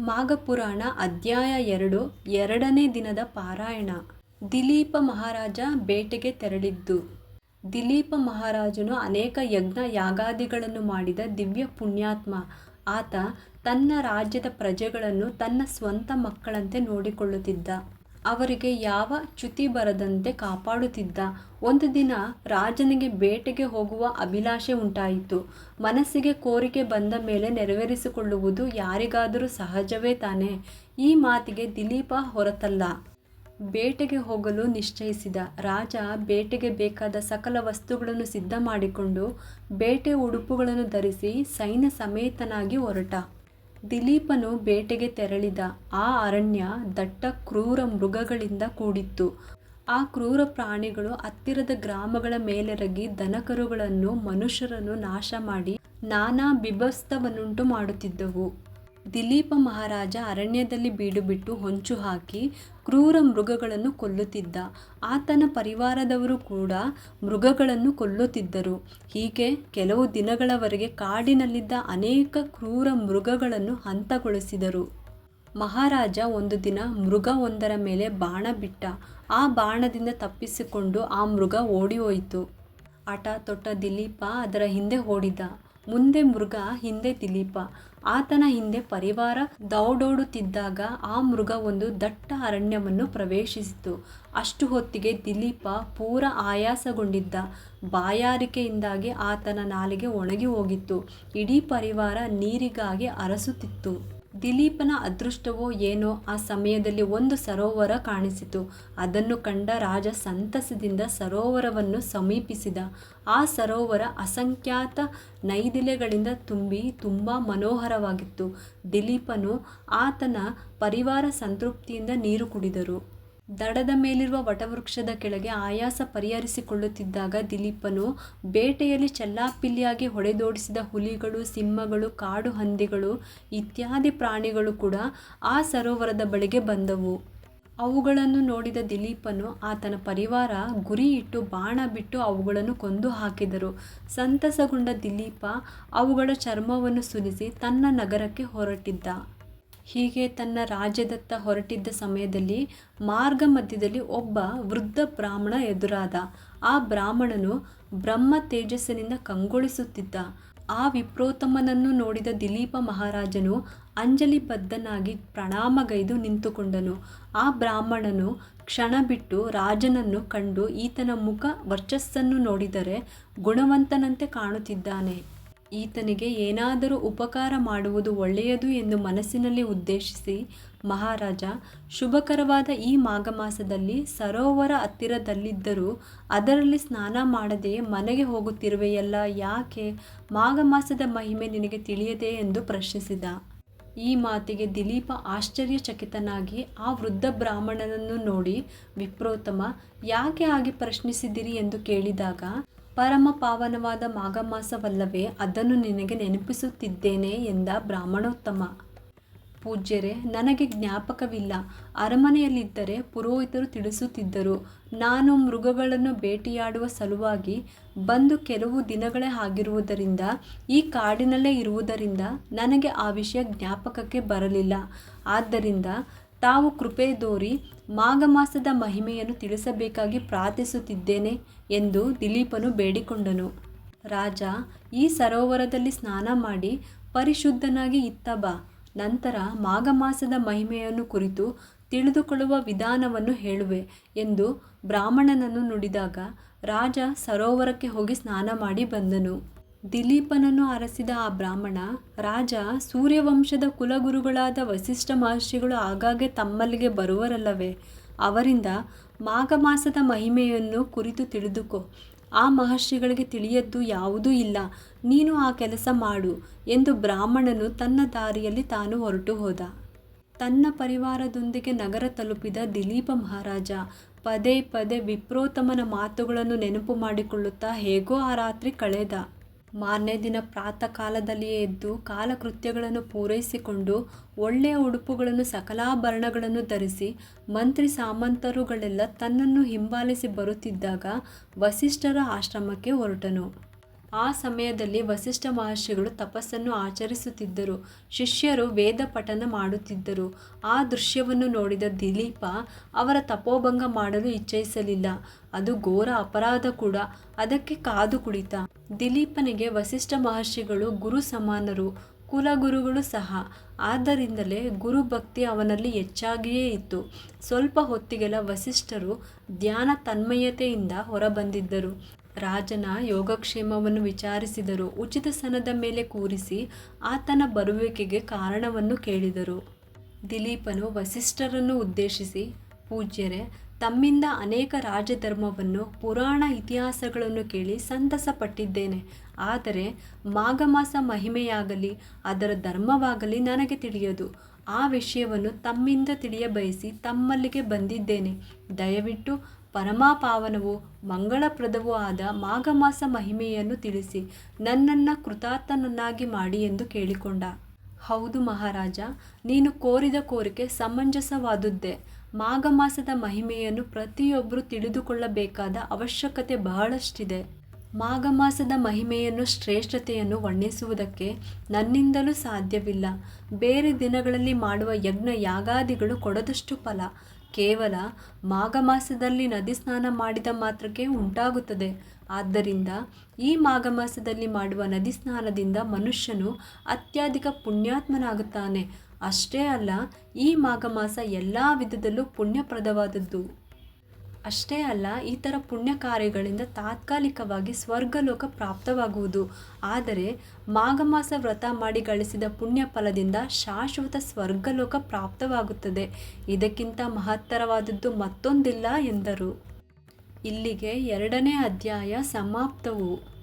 ಮಾಘಪುರಾಣ ಅಧ್ಯಾಯ ಎರಡು, ಎರಡನೇ ದಿನದ ಪಾರಾಯಣ. ದಿಲೀಪ ಮಹಾರಾಜ ಬೇಟೆಗೆ ತೆರಳಿದ್ದು. ದಿಲೀಪ ಮಹಾರಾಜನು ಅನೇಕ ಯಜ್ಞ ಯಾಗಾದಿಗಳನ್ನು ಮಾಡಿದ ದಿವ್ಯ ಪುಣ್ಯಾತ್ಮ. ಆತ ತನ್ನ ರಾಜ್ಯದ ಪ್ರಜೆಗಳನ್ನು ತನ್ನ ಸ್ವಂತ ಮಕ್ಕಳಂತೆ ನೋಡಿಕೊಳ್ಳುತ್ತಿದ್ದ. ಅವರಿಗೆ ಯಾವ ಚ್ಯುತಿ ಬರದಂತೆ ಕಾಪಾಡುತ್ತಿದ್ದ. ಒಂದು ದಿನ ರಾಜನಿಗೆ ಬೇಟೆಗೆ ಹೋಗುವ ಅಭಿಲಾಷೆ ಉಂಟಾಯಿತು. ಮನಸ್ಸಿಗೆ ಕೋರಿಕೆ ಬಂದ ಮೇಲೆ ನೆರವೇರಿಸಿಕೊಳ್ಳುವುದು ಯಾರಿಗಾದರೂ ಸಹಜವೇ ತಾನೆ. ಈ ಮಾತಿಗೆ ದಿಲೀಪ ಹೊರತಲ್ಲ. ಬೇಟೆಗೆ ಹೋಗಲು ನಿಶ್ಚಯಿಸಿದ. ರಾಜ ಬೇಟೆಗೆ ಬೇಕಾದ ಸಕಲ ವಸ್ತುಗಳನ್ನು ಸಿದ್ಧ ಮಾಡಿಕೊಂಡು ಬೇಟೆ ಉಡುಪುಗಳನ್ನು ಧರಿಸಿ ಸೈನ್ಯ ಸಮೇತನಾಗಿ ಹೊರಟ. ದಿಲೀಪನು ಬೇಟೆಗೆ ತೆರಳಿದ ಆ ಅರಣ್ಯ ದಟ್ಟ ಕ್ರೂರ ಮೃಗಗಳಿಂದ ಕೂಡಿತ್ತು. ಆ ಕ್ರೂರ ಪ್ರಾಣಿಗಳು ಹತ್ತಿರದ ಗ್ರಾಮಗಳ ಮೇಲೆರಗಿ ದನಕರುಗಳನ್ನು ಮನುಷ್ಯರನ್ನು ನಾಶ ಮಾಡಿ ನಾನಾ ಬಿಭಸ್ತವನ್ನುಂಟು ಮಾಡುತ್ತಿದ್ದವು. ದಿಲೀಪ ಮಹಾರಾಜ ಅರಣ್ಯದಲ್ಲಿ ಬೀಡುಬಿಟ್ಟು ಹೊಂಚು ಹಾಕಿ ಕ್ರೂರ ಮೃಗಗಳನ್ನು ಕೊಲ್ಲುತ್ತಿದ್ದ. ಆತನ ಪರಿವಾರದವರು ಕೂಡ ಮೃಗಗಳನ್ನು ಕೊಲ್ಲುತ್ತಿದ್ದರು. ಹೀಗೆ ಕೆಲವು ದಿನಗಳವರೆಗೆ ಕಾಡಿನಲ್ಲಿದ್ದ ಅನೇಕ ಕ್ರೂರ ಮೃಗಗಳನ್ನು ಹಂತಗೊಳಿಸಿದರು. ಮಹಾರಾಜ ಒಂದು ದಿನ ಮೃಗ ಒಂದರ ಮೇಲೆ ಬಾಣ ಬಿಟ್ಟ. ಆ ಬಾಣದಿಂದ ತಪ್ಪಿಸಿಕೊಂಡು ಆ ಮೃಗ ಓಡಿ ಹೋಯಿತು ಹಠ ತೊಟ್ಟ ದಿಲೀಪ ಅದರ ಹಿಂದೆ ಓಡಿದ. ಮುಂದೆ ಮೃಗ, ಹಿಂದೆ ದಿಲೀಪ. ಆತನ ಹಿಂದೆ ಪರಿವಾರ ದೌಡೋಡುತ್ತಿದ್ದಾಗ ಆ ಮೃಗ ಒಂದು ದಟ್ಟ ಅರಣ್ಯವನ್ನು ಪ್ರವೇಶಿಸಿತು. ಅಷ್ಟು ಹೊತ್ತಿಗೆ ದಿಲೀಪ ಪೂರ ಆಯಾಸಗೊಂಡಿದ್ದ ಬಾಯಾರಿಕೆಯಿಂದಾಗಿ ಆತನ ನಾಲಿಗೆ ಒಣಗಿ ಹೋಗಿತ್ತು. ಇಡೀ ಪರಿವಾರ ನೀರಿಗಾಗಿ ಅರಸುತ್ತಿತ್ತು. ದಿಲೀಪನ ಅದೃಷ್ಟವೋ ಏನೋ ಆ ಸಮಯದಲ್ಲಿ ಒಂದು ಸರೋವರ ಕಾಣಿಸಿತು. ಅದನ್ನು ಕಂಡ ರಾಜ ಸಂತಸದಿಂದ ಸರೋವರವನ್ನು ಸಮೀಪಿಸಿದ. ಆ ಸರೋವರ ಅಸಂಖ್ಯಾತ ನೈದಿಲೆಗಳಿಂದ ತುಂಬಿ ತುಂಬ ಮನೋಹರವಾಗಿತ್ತು. ದಿಲೀಪನು ಆತನ ಪರಿವಾರ ಸಂತೃಪ್ತಿಯಿಂದ ನೀರು ಕುಡಿದರು. ದಡದ ಮೇಲಿರುವ ವಟವೃಕ್ಷದ ಕೆಳಗೆ ಆಯಾಸ ಪರಿಹರಿಸಿಕೊಳ್ಳುತ್ತಿದ್ದಾಗ ದಿಲೀಪನು ಬೇಟೆಯಲ್ಲಿ ಚೆಲ್ಲಾಪಿಲ್ಲಿಯಾಗಿ ಹೊಡೆದೋಡಿಸಿದ ಹುಲಿಗಳು, ಸಿಂಹಗಳು, ಕಾಡು ಹಂದಿಗಳು ಇತ್ಯಾದಿ ಪ್ರಾಣಿಗಳು ಕೂಡ ಆ ಸರೋವರದ ಬಳಿಗೆ ಬಂದವು. ಅವುಗಳನ್ನು ನೋಡಿದ ದಿಲೀಪನು ಆತನ ಪರಿವಾರ ಗುರಿ ಇಟ್ಟು ಬಾಣ ಬಿಟ್ಟು ಅವುಗಳನ್ನು ಕೊಂದು ಹಾಕಿದರು. ಸಂತಸಗೊಂಡ ದಿಲೀಪ ಅವುಗಳ ಚರ್ಮವನ್ನು ಸುಲಿಸಿ ತನ್ನ ನಗರಕ್ಕೆ ಹೊರಟಿದ್ದ. ಹೀಗೆ ತನ್ನ ರಾಜ್ಯದತ್ತ ಹೊರಟಿದ್ದ ಸಮಯದಲ್ಲಿ ಮಾರ್ಗ ಮಧ್ಯದಲ್ಲಿ ಒಬ್ಬ ವೃದ್ಧ ಬ್ರಾಹ್ಮಣ ಎದುರಾದ. ಆ ಬ್ರಾಹ್ಮಣನು ಬ್ರಹ್ಮ ತೇಜಸ್ಸಿನಿಂದ ಕಂಗೊಳಿಸುತ್ತಿದ್ದ. ಆ ವಿಪ್ರೋತ್ತಮನನ್ನು ನೋಡಿದ ದಿಲೀಪ ಮಹಾರಾಜನು ಅಂಜಲಿಬದ್ಧನಾಗಿ ಪ್ರಣಾಮಗೈದು ನಿಂತುಕೊಂಡನು. ಆ ಬ್ರಾಹ್ಮಣನು ಕ್ಷಣ ಬಿಟ್ಟು ರಾಜನನ್ನು ಕಂಡು ಈತನ ಮುಖ ವರ್ಚಸ್ಸನ್ನು ನೋಡಿದರೆ ಗುಣವಂತನಂತೆ ಕಾಣುತ್ತಿದ್ದಾನೆ. ಈತನಿಗೆ ಏನಾದರೂ ಉಪಕಾರ ಮಾಡುವುದು ಒಳ್ಳೆಯದು ಎಂದು ಮನಸ್ಸಿನಲ್ಲಿ ಉದ್ದೇಶಿಸಿ, ಮಹಾರಾಜ, ಶುಭಕರವಾದ ಈ ಮಾಘ ಮಾಸದಲ್ಲಿ ಸರೋವರ ಹತ್ತಿರದಲ್ಲಿದ್ದರೂ ಅದರಲ್ಲಿ ಸ್ನಾನ ಮಾಡದೆ ಮನೆಗೆ ಹೋಗುತ್ತಿರುವೆಯಲ್ಲ, ಯಾಕೆ? ಮಾಘ ಮಾಸದ ಮಹಿಮೆ ನಿನಗೆ ತಿಳಿಯದೆ ಎಂದು ಪ್ರಶ್ನಿಸಿದ. ಈ ಮಾತಿಗೆ ದಿಲೀಪ ಆಶ್ಚರ್ಯಚಕಿತನಾಗಿ ಆ ವೃದ್ಧ ಬ್ರಾಹ್ಮಣನನ್ನು ನೋಡಿ, ವಿಪ್ರೋತ್ತಮ, ಯಾಕೆ ಹಾಗೆ ಪ್ರಶ್ನಿಸಿದಿರಿ ಎಂದು ಕೇಳಿದಾಗ ಪರಮ ಪಾವನವಾದ ಮಾಘಮಾಸವಲ್ಲವೇ ಅದನ್ನು ನಿನಗೆ ನೆನಪಿಸುತ್ತಿದ್ದೇನೆ ಎಂದ ಬ್ರಾಹ್ಮಣೋತ್ತಮ. ಪೂಜ್ಯರೇ, ನನಗೆ ಜ್ಞಾಪಕವಿಲ್ಲ. ಅರಮನೆಯಲ್ಲಿದ್ದರೆ ಪುರೋಹಿತರು ತಿಳಿಸುತ್ತಿದ್ದರು, ನಾನು ಮೃಗಗಳನ್ನು ಭೇಟಿಯಾಡುವ ಸಲುವಾಗಿ ಬಂದು ಕೆಲವು ದಿನಗಳೇ ಆಗಿರುವುದರಿಂದ, ಈ ಕಾಡಿನಲ್ಲೇ ಇರುವುದರಿಂದ ನನಗೆ ಆ ವಿಷಯ ಜ್ಞಾಪಕಕ್ಕೆ ಬರಲಿಲ್ಲ. ಆದ್ದರಿಂದ ತಾವು ಕೃಪೆ ದೋರಿ ಮಾಘ ಮಾಸದ ಮಹಿಮೆಯನ್ನು ತಿಳಿಸಬೇಕಾಗಿ ಪ್ರಾರ್ಥಿಸುತ್ತಿದ್ದೇನೆ ಎಂದು ದಿಲೀಪನು ಬೇಡಿಕೊಂಡನು. ರಾಜ, ಈ ಸರೋವರದಲ್ಲಿ ಸ್ನಾನ ಮಾಡಿ ಪರಿಶುದ್ಧನಾಗಿ ಇತ್ತ ಬಾ. ನಂತರ ಮಾಘ ಮಾಸದ ಮಹಿಮೆಯನ್ನು ಕುರಿತು ತಿಳಿದುಕೊಳ್ಳುವ ವಿಧಾನವನ್ನು ಹೇಳುವೆ ಎಂದು ಬ್ರಾಹ್ಮಣನನ್ನು ನುಡಿದಾಗ ರಾಜ ಸರೋವರಕ್ಕೆ ಹೋಗಿ ಸ್ನಾನ ಮಾಡಿ ಬಂದನು. ದಿಲೀಪನನ್ನು ಅರಸಿದ ಆ ಬ್ರಾಹ್ಮಣ, ರಾಜ, ಸೂರ್ಯವಂಶದ ಕುಲಗುರುಗಳಾದ ವಸಿಷ್ಠ ಮಹರ್ಷಿಗಳು ಆಗಾಗ್ಗೆ ತಮ್ಮಲ್ಲಿಗೆ ಬರುವರಲ್ಲವೇ? ಅವರಿಂದ ಮಾಘ ಮಾಸದ ಮಹಿಮೆಯನ್ನು ಕುರಿತು ತಿಳಿದುಕೋ. ಆ ಮಹರ್ಷಿಗಳಿಗೆ ತಿಳಿಯದ್ದು ಯಾವುದೂ ಇಲ್ಲ. ನೀನು ಆ ಕೆಲಸ ಮಾಡು ಎಂದು ಬ್ರಾಹ್ಮಣನು ತನ್ನ ದಾರಿಯಲ್ಲಿ ತಾನು ಹೊರಟು ಹೋದ. ತನ್ನ ಪರಿವಾರದೊಂದಿಗೆ ನಗರ ತಲುಪಿದ ದಿಲೀಪ ಮಹಾರಾಜ ಪದೇ ಪದೇ ವಿಪ್ರೋತ್ತಮನ ಮಾತುಗಳನ್ನು ನೆನಪು ಮಾಡಿಕೊಳ್ಳುತ್ತಾ ಹೇಗೋ ಆ ರಾತ್ರಿ ಕಳೆದ. ಮಾರನೇ ದಿನ ಪ್ರಾತಃ ಕಾಲದಲ್ಲಿಯೇ ಎದ್ದು ಕಾಲಕೃತ್ಯಗಳನ್ನು ಪೂರೈಸಿಕೊಂಡು ಒಳ್ಳೆಯ ಉಡುಪುಗಳನ್ನು ಸಕಲಾಭರಣಗಳನ್ನು ಧರಿಸಿ ಮಂತ್ರಿ ಸಾಮಂತರುಗಳೆಲ್ಲ ತನ್ನನ್ನು ಹಿಂಬಾಲಿಸಿ ಬರುತ್ತಿದ್ದಾಗ ವಸಿಷ್ಠರ ಆಶ್ರಮಕ್ಕೆ ಹೊರಟನು. ಆ ಸಮಯದಲ್ಲಿ ವಸಿಷ್ಠ ಮಹರ್ಷಿಗಳು ತಪಸ್ಸನ್ನು ಆಚರಿಸುತ್ತಿದ್ದರು. ಶಿಷ್ಯರು ವೇದ ಪಠನ ಮಾಡುತ್ತಿದ್ದರು. ಆ ದೃಶ್ಯವನ್ನು ನೋಡಿದ ದಿಲೀಪ ಅವರ ತಪೋಭಂಗ ಮಾಡಲು ಇಚ್ಛಿಸಲಿಲ್ಲ. ಅದು ಘೋರ ಅಪರಾಧ ಕೂಡ. ಅದಕ್ಕೆ ಕಾದು ಕುಳಿತ. ದಿಲೀಪನಿಗೆ ವಸಿಷ್ಠ ಮಹರ್ಷಿಗಳು ಗುರು ಸಮಾನರು, ಕುಲಗುರುಗಳು ಸಹ. ಆದ್ದರಿಂದಲೇ ಗುರುಭಕ್ತಿ ಅವನಲ್ಲಿ ಹೆಚ್ಚಾಗಿಯೇ ಇತ್ತು. ಸ್ವಲ್ಪ ಹೊತ್ತಿಗೆಲ್ಲ ವಸಿಷ್ಠರು ಧ್ಯಾನ ತನ್ಮಯತೆಯಿಂದ ಹೊರಬಂದಿದ್ದರು. ರಾಜನ ಯೋಗಕ್ಷೇಮವನ್ನು ವಿಚಾರಿಸಿದರು. ಉಚಿತ ಸನದ ಮೇಲೆ ಕೂರಿಸಿ ಆತನ ಬರುವಿಕೆಗೆ ಕಾರಣವನ್ನು ಕೇಳಿದರು. ದಿಲೀಪನು ವಸಿಷ್ಠರನ್ನು ಉದ್ದೇಶಿಸಿ, ಪೂಜ್ಯರೇ ತಮ್ಮಿಂದ ಅನೇಕ ರಾಜಧರ್ಮವನ್ನು, ಪುರಾಣ ಇತಿಹಾಸಗಳನ್ನು ಕೇಳಿ ಸಂತಸಪಟ್ಟಿದ್ದೇನೆ. ಆದರೆ ಮಾಘಮಾಸ ಮಹಿಮೆಯಾಗಲಿ, ಅದರ ಧರ್ಮವಾಗಲಿ ನನಗೆ ತಿಳಿಯದು. ಆ ವಿಷಯವನ್ನು ತಮ್ಮಿಂದ ತಿಳಿಯ ಬಯಸಿ ತಮ್ಮಲ್ಲಿಗೆ ಬಂದಿದ್ದೇನೆ. ದಯವಿಟ್ಟು ಪರಮಾಪಾವನವೂ, ಮಂಗಳಪ್ರದವೂ ಆದ ಮಾಘಮಾಸ ಮಹಿಮೆಯನ್ನು ತಿಳಿಸಿ ನನ್ನನ್ನು ಕೃತಾರ್ಥನನ್ನಾಗಿ ಮಾಡಿ ಎಂದು ಕೇಳಿಕೊಂಡ. ಹೌದು ಮಹಾರಾಜ, ನೀನು ಕೋರಿದ ಕೋರಿಕೆ ಸಮಂಜಸವಾದುದ್ದೇ. ಮಾಘ ಮಾಸದ ಮಹಿಮೆಯನ್ನು ಪ್ರತಿಯೊಬ್ಬರು ತಿಳಿದುಕೊಳ್ಳಬೇಕಾದ ಅವಶ್ಯಕತೆ ಬಹಳಷ್ಟಿದೆ. ಮಾಘ ಮಾಸದ ಮಹಿಮೆಯನ್ನು, ಶ್ರೇಷ್ಠತೆಯನ್ನು ವರ್ಣಿಸುವುದಕ್ಕೆ ನನ್ನಿಂದಲೂ ಸಾಧ್ಯವಿಲ್ಲ. ಬೇರೆ ದಿನಗಳಲ್ಲಿ ಮಾಡುವ ಯಜ್ಞ ಯಾಗಾದಿಗಳು ಕೊಡದಷ್ಟು ಫಲ. ಕೇವಲ ಮಾಘ ಮಾಸದಲ್ಲಿ ನದಿ ಸ್ನಾನ ಮಾಡಿದ ಮಾತ್ರಕ್ಕೆ ಉಂಟಾಗುತ್ತದೆ. ಆದ್ದರಿಂದ ಈ ಮಾಘ ಮಾಸದಲ್ಲಿ ಮಾಡುವ ನದಿ ಸ್ನಾನದಿಂದ ಮನುಷ್ಯನು ಅತ್ಯಧಿಕ ಪುಣ್ಯಾತ್ಮನಾಗುತ್ತಾನೆ. ಅಷ್ಟೇ ಅಲ್ಲ, ಈ ಮಾಘ ಮಾಸ ಎಲ್ಲ ವಿಧದಲ್ಲೂ ಪುಣ್ಯಪ್ರದವಾದದ್ದು. ಅಷ್ಟೇ ಅಲ್ಲ, ಈ ಥರ ಪುಣ್ಯ ಕಾರ್ಯಗಳಿಂದ ತಾತ್ಕಾಲಿಕವಾಗಿ ಸ್ವರ್ಗಲೋಕ ಪ್ರಾಪ್ತವಾಗುವುದು. ಆದರೆ, ಮಾಘಮಾಸ ವ್ರತ ಮಾಡಿ ಗಳಿಸಿದ ಪುಣ್ಯ ಫಲದಿಂದ ಶಾಶ್ವತ ಸ್ವರ್ಗಲೋಕ ಪ್ರಾಪ್ತವಾಗುತ್ತದೆ. ಇದಕ್ಕಿಂತ ಮಹತ್ತರವಾದದ್ದು ಮತ್ತೊಂದಿಲ್ಲ ಎಂದರು. ಇಲ್ಲಿಗೆ ಎರಡನೇ ಅಧ್ಯಾಯ ಸಮಾಪ್ತವು.